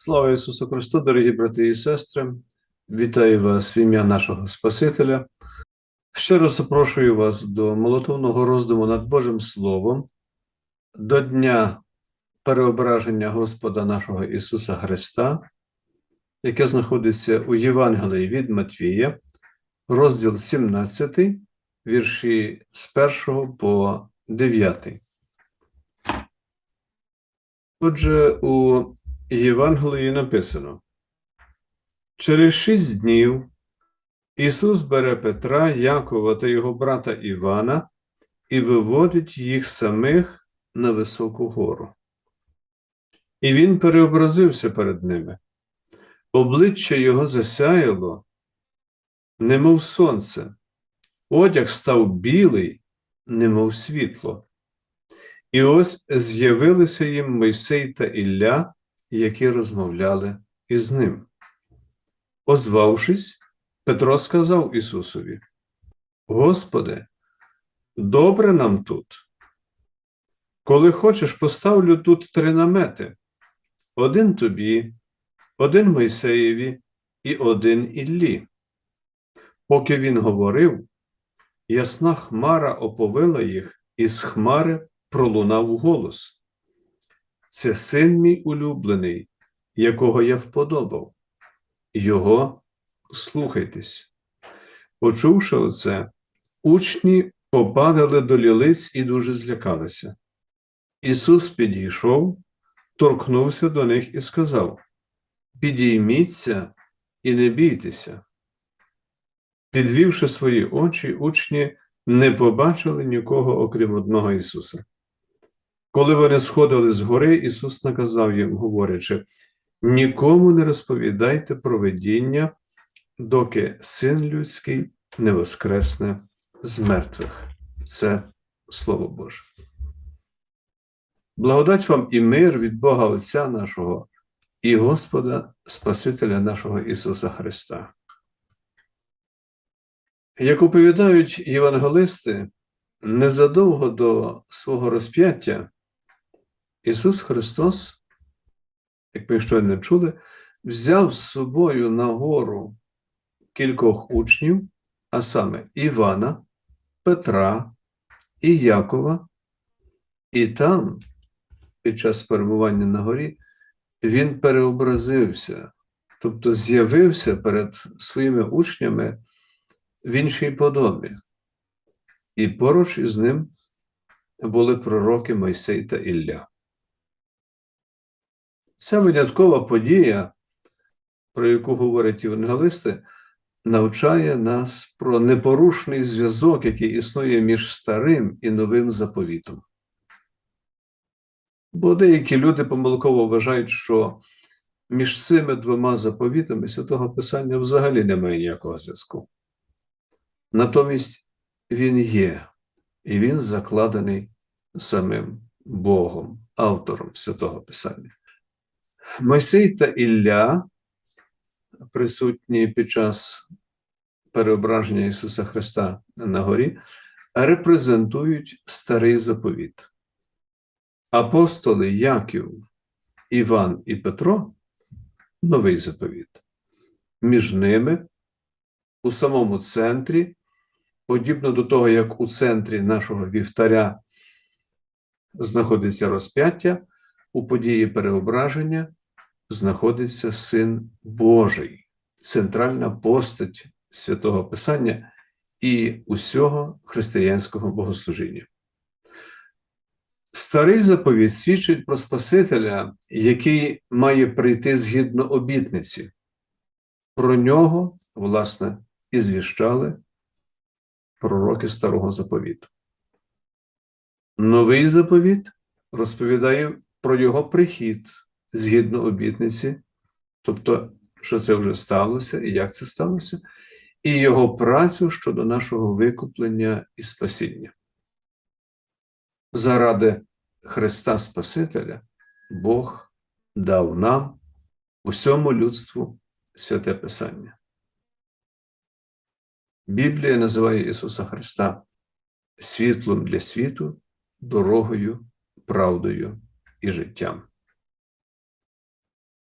Слава Ісусу Христу, дорогі брати і сестри! Вітаю вас в ім'я нашого Спасителя. Щиро запрошую вас до молотовного роздуму над Божим Словом, до Дня переображення Господа нашого Ісуса Христа, яке знаходиться у Євангелії від Матвія, розділ 17, вірші з 1 по 9. Отже, у Євангелії написано: через шість днів Ісус бере Петра, Якова та його брата Івана і виводить їх самих на високу гору. І він переобразився перед ними. Обличчя його засяяло, немов сонце, одяг став білий, немов світло. І ось з'явилися їм Мойсей та Ілля, які розмовляли із ним. Озвавшись, Петро сказав Ісусові: Господи, добре нам тут. Коли хочеш, поставлю тут три намети: один тобі, один Мойсеєві і один Іллі. Поки він говорив, ясна хмара оповила їх, і з хмари пролунав голос. Це син мій улюблений, якого я вподобав. Його слухайтесь. Почувши оце, учні попадали до лілиць і дуже злякалися. Ісус підійшов, торкнувся до них і сказав: Підійміться і не бійтеся. Підвівши свої очі, учні не побачили нікого, окрім одного Ісуса. Коли вони сходили з гори, Ісус наказав їм, говорячи: нікому не розповідайте про видіння, доки син людський не воскресне з мертвих. Це Слово Боже. Благодать вам і мир від Бога Отця нашого і Господа Спасителя нашого Ісуса Христа. Як оповідають євангелисти, незадовго до свого розп'яття Ісус Христос, як ми щойно чули, взяв з собою на гору кількох учнів, а саме Івана, Петра і Якова, і там, під час перебування на горі, він переобразився, тобто з'явився перед своїми учнями в іншій подобі. І поруч із ним були пророки Мойсей та Ілля. Ця виняткова подія, про яку говорять євангелисти, навчає нас про непорушний зв'язок, який існує між старим і новим заповітом. Бо деякі люди помилково вважають, що між цими двома заповітами святого Писання взагалі немає ніякого зв'язку. Натомість він є, і він закладений самим Богом, автором святого Писання. Мойсей та Ілля, присутні під час переображення Ісуса Христа на горі, репрезентують старий заповіт. Апостоли Яків, Іван і Петро новий заповіт. Між ними, у самому центрі, подібно до того, як у центрі нашого вівтаря знаходиться розп'яття, у події переображення знаходиться Син Божий, центральна постать святого Писання і усього християнського богослужіння. Старий заповідь свідчить про Спасителя, який має прийти згідно обітниці. Про нього, власне, і звіщали пророки старого заповіту. Новий заповіт розповідає про його прихід згідно обітниці, тобто, що це вже сталося і як це сталося, і його працю щодо нашого викуплення і спасіння. Заради Христа Спасителя Бог дав нам усьому людству святе Писання. Біблія називає Ісуса Христа світлом для світу, дорогою, правдою і життям.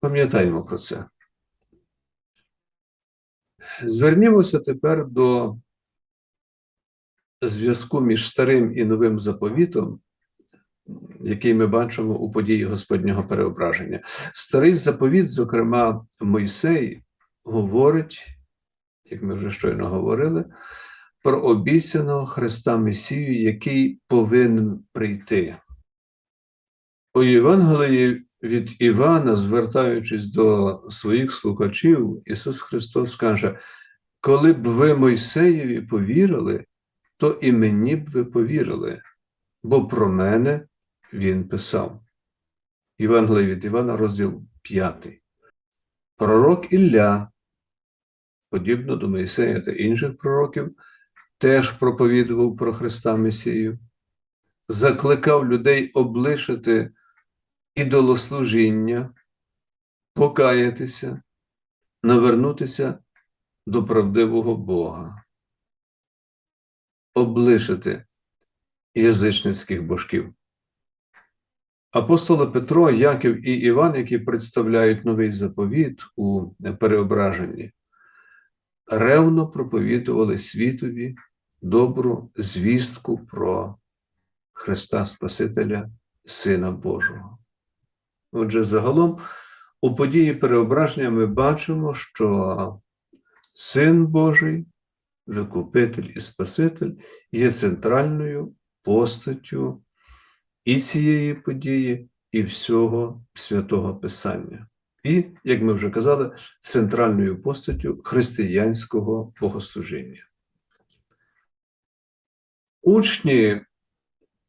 Пам'ятаємо про це. Звернімося тепер до зв'язку між старим і новим заповітом, який ми бачимо у події Господнього переображення. Старий заповіт, зокрема, Мойсей, говорить, як ми вже щойно говорили, про обіцяного Христа Месію, який повинен прийти. У Євангелії від Івана, звертаючись до своїх слухачів, Ісус Христос каже: коли б ви Мойсеєві повірили, то і мені б ви повірили, бо про мене Він писав. Євангеліє від Івана, розділ 5. Пророк Ілля, подібно до Мойсея та інших пророків, теж проповідував про Христа Месію, закликав людей облишити ідолослужіння, покаятися, навернутися до правдивого Бога, облишити язичницьких божків. Апостоли Петро, Яків і Іван, які представляють новий заповіт у переображенні, ревно проповідували світові добру звістку про Христа Спасителя, Сина Божого. Отже, загалом у події переображення ми бачимо, що Син Божий, Викупитель і Спаситель є центральною постаттю і цієї події, і всього святого Писання. І, як ми вже казали, центральною постаттю християнського богослужіння. Учні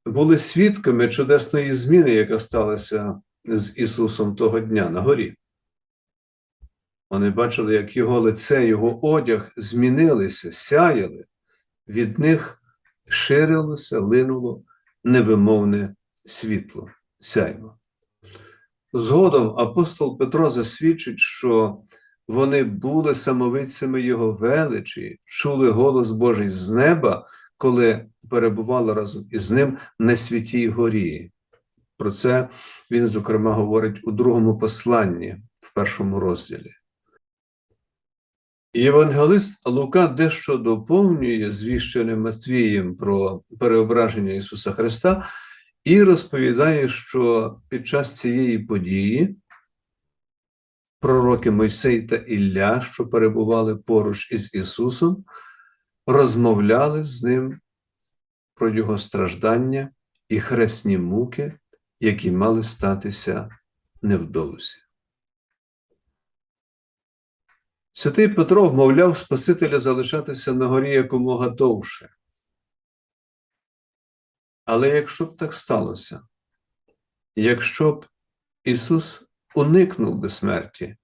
були свідками чудесної зміни, яка сталася з Ісусом того дня на горі. Вони бачили, як його лице, його одяг змінилися, сяяли, від них ширилося, линуло невимовне світло, сяйво. Згодом апостол Петро засвідчить, що вони були самовицями Його величі, чули голос Божий з неба, коли перебували разом із ним на святій горі. Про це він, зокрема, говорить у другому посланні в першому розділі. Євангелист Лука дещо доповнює звіщеним Матвієм про переображення Ісуса Христа і розповідає, що під час цієї події пророки Мойсей та Ілля, що перебували поруч із Ісусом, розмовляли з ним про Його страждання і хресні муки, які мали статися невдовзі. Святий Петро вмовляв Спасителя залишатися на горі якомога довше. Але якщо б так сталося, якщо б Ісус уникнув би смерті,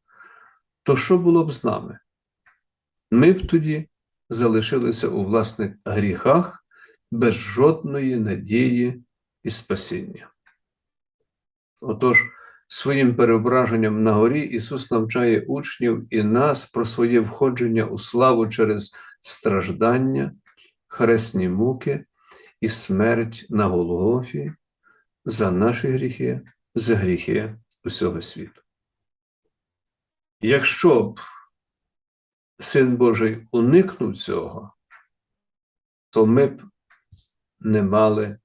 то що було б з нами? Ми б тоді залишилися у власних гріхах без жодної надії і спасіння. Отож, своїм переображенням на горі Ісус навчає учнів і нас про своє входження у славу через страждання, хресні муки і смерть на Голгофі за наші гріхи, за гріхи усього світу. Якщо б Син Божий уникнув цього, то ми б не мали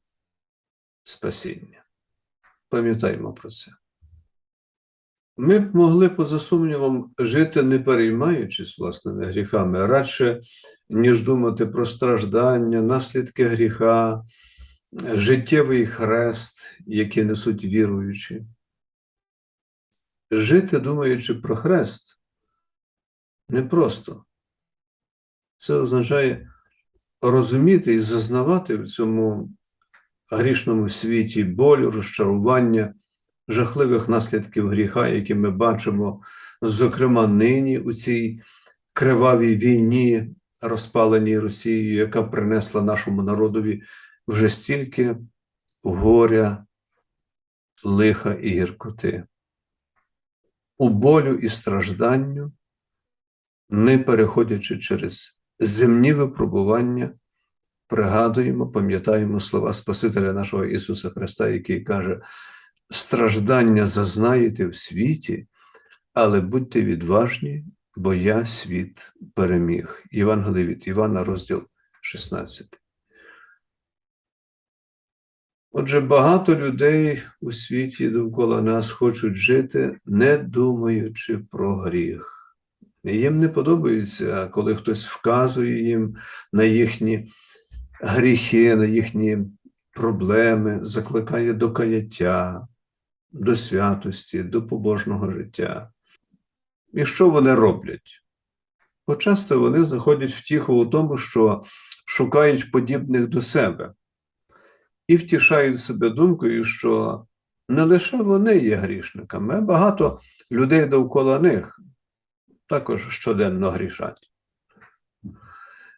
спасіння. Пам'ятаємо про це. Ми б могли, поза сумнівом, жити не переймаючись власними гріхами, радше, ніж думати про страждання, наслідки гріха, життєвий хрест, який несуть віруючі. Жити, думаючи про хрест, непросто. Це означає розуміти і зазнавати в цьому грішному світі болю, розчарування, жахливих наслідків гріха, які ми бачимо, зокрема, нині у цій кривавій війні, розпаленій Росією, яка принесла нашому народові вже стільки горя, лиха і гіркоти. У болю і стражданню, ми, переходячи через земні випробування, пригадуємо, пам'ятаємо слова Спасителя нашого Ісуса Христа, який каже: страждання зазнаєте в світі, але будьте відважні, бо я світ переміг. Євангеліє від Івана, розділ 16. Отже, багато людей у світі довкола нас хочуть жити, не думаючи про гріх. Їм не подобається, коли хтось вказує їм на їхні гріхи, на їхні проблеми, закликає до каяття, до святості, до побожного життя. І що вони роблять? Бо часто вони знаходять втіху у тому, що шукають подібних до себе і втішають себе думкою, що не лише вони є грішниками, а багато людей довкола них також щоденно грішать.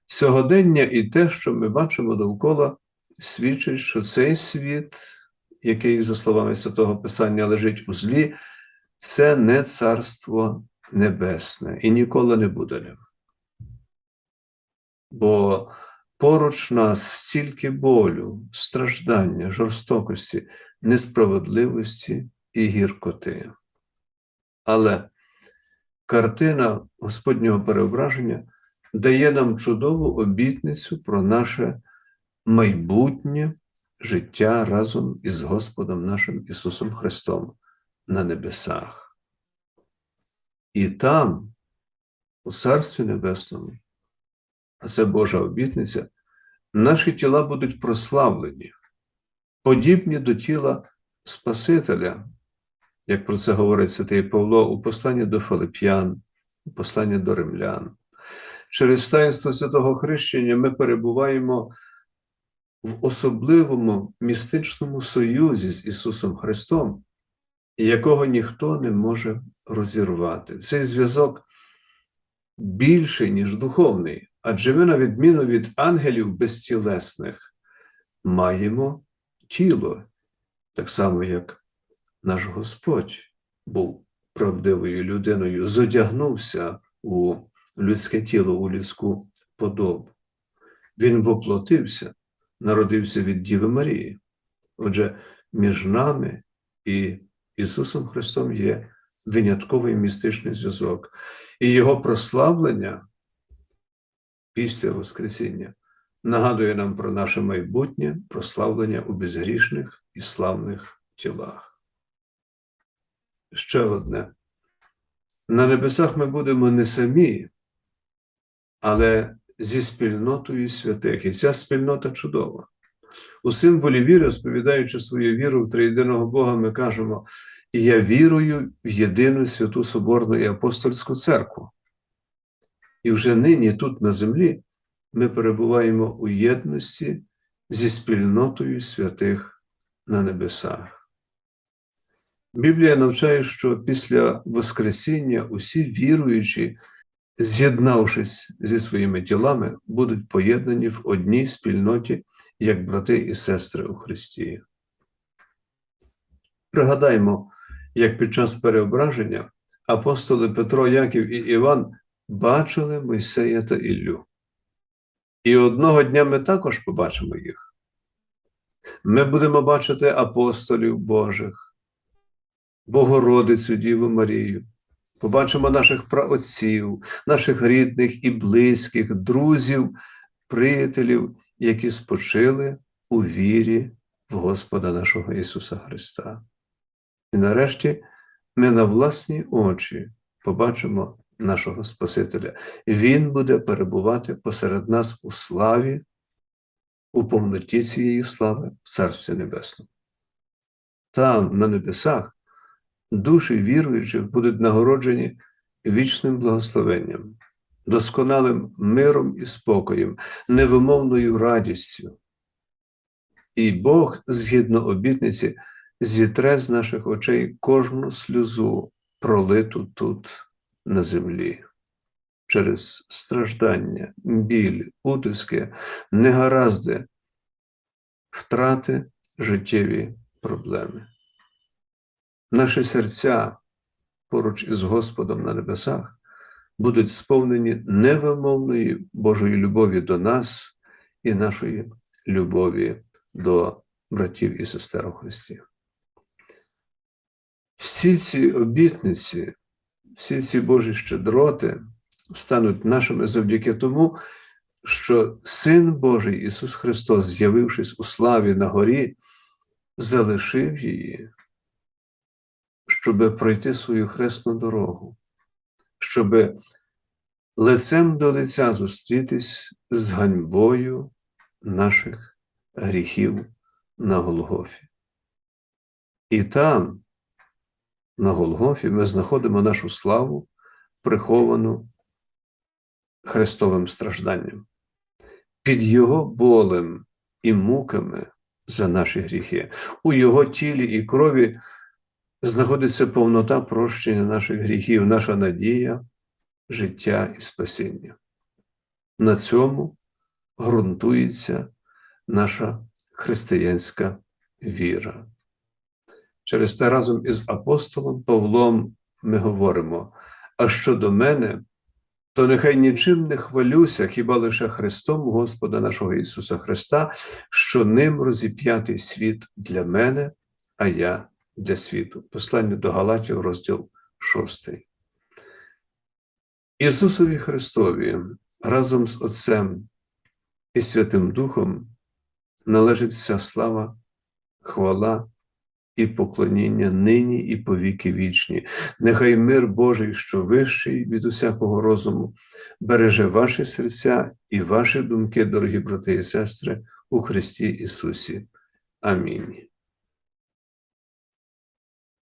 Сьогодення і те, що ми бачимо довкола, свідчить, що цей світ, який, за словами Святого Писання, лежить у злі, це не царство небесне і ніколи не буде ним. Бо поруч нас стільки болю, страждання, жорстокості, несправедливості і гіркоти. Але картина Господнього переображення дає нам чудову обітницю про наше майбутнє життя разом із Господом нашим Ісусом Христом на небесах. І там, у Царстві Небесному, а це Божа обітниця, наші тіла будуть прославлені, подібні до тіла Спасителя, як про це говорить Святий Павло у посланні до Филип'ян, у посланні до римлян. Через таїнство святого хрещення ми перебуваємо в особливому містичному союзі з Ісусом Христом, якого ніхто не може розірвати. Цей зв'язок більший, ніж духовний, адже ми, на відміну від ангелів безтілесних, маємо тіло, так само, як наш Господь був правдивою людиною, зодягнувся у людське тіло, у людську подобу. Він воплотився, народився від Діви Марії. Отже, між нами і Ісусом Христом є винятковий містичний зв'язок, і Його прославлення після Воскресіння нагадує нам про наше майбутнє прославлення у безгрішних і славних тілах. Ще одне. На небесах ми будемо не самі, але зі спільнотою святих. І ця спільнота чудова. У символі віри, розповідаючи свою віру в триєдиного Бога, ми кажемо: я вірую в єдину святу Соборну і апостольську церкву. І вже нині, тут на землі, ми перебуваємо у єдності зі спільнотою святих на небесах. Біблія навчає, що після Воскресіння усі віруючі, з'єднавшись зі своїми тілами, будуть поєднані в одній спільноті, як брати і сестри у Христі. Пригадаймо, як під час переображення апостоли Петро, Яків і Іван бачили Мойсея та Іллю. І одного дня ми також побачимо їх. Ми будемо бачити апостолів Божих, Богородицю Діву Марію, побачимо наших праотців, наших рідних і близьких, друзів, приятелів, які спочили у вірі в Господа нашого Ісуса Христа. І нарешті ми на власні очі побачимо нашого Спасителя. Він буде перебувати посеред нас у славі, у повноті цієї слави в Царстві Небесному. Там, на небесах, душі віруючих будуть нагороджені вічним благословенням, досконалим миром і спокоєм, невимовною радістю. І Бог, згідно обітниці, зітре з наших очей кожну сльозу, пролиту тут на землі. Через страждання, біль, утиски, негаразди, втрати життєві проблеми. Наші серця поруч із Господом на небесах будуть сповнені невимовної Божої любові до нас і нашої любові до братів і сестер у Христі. Всі ці обітниці всі ці Божі щедроти стануть нашими завдяки тому, що Син Божий Ісус Христос, з'явившись у славі на горі, залишив її, щоб пройти свою хресну дорогу, щоб лицем до лиця зустрітись з ганьбою наших гріхів на Голгофі. І там, на Голгофі, ми знаходимо нашу славу, приховану Христовим стражданням. Під Його болем і муками за наші гріхи. У Його тілі і крові знаходиться повнота прощення наших гріхів, наша надія, життя і спасіння. На цьому ґрунтується наша християнська віра. Через те разом із апостолом Павлом ми говоримо: а щодо мене, то нехай нічим не хвалюся, хіба лише Христом Господа нашого Ісуса Христа, що ним розіп'ятий світ для мене, а я для світу. Послання до Галатів, розділ 6. Ісусові Христові разом з Отцем і Святим Духом належить вся слава, хвала і поклоніння нині і повіки вічні. Нехай мир Божий, що вищий від усякого розуму, береже ваші серця і ваші думки, дорогі брати і сестри, у Христі Ісусі. Амінь.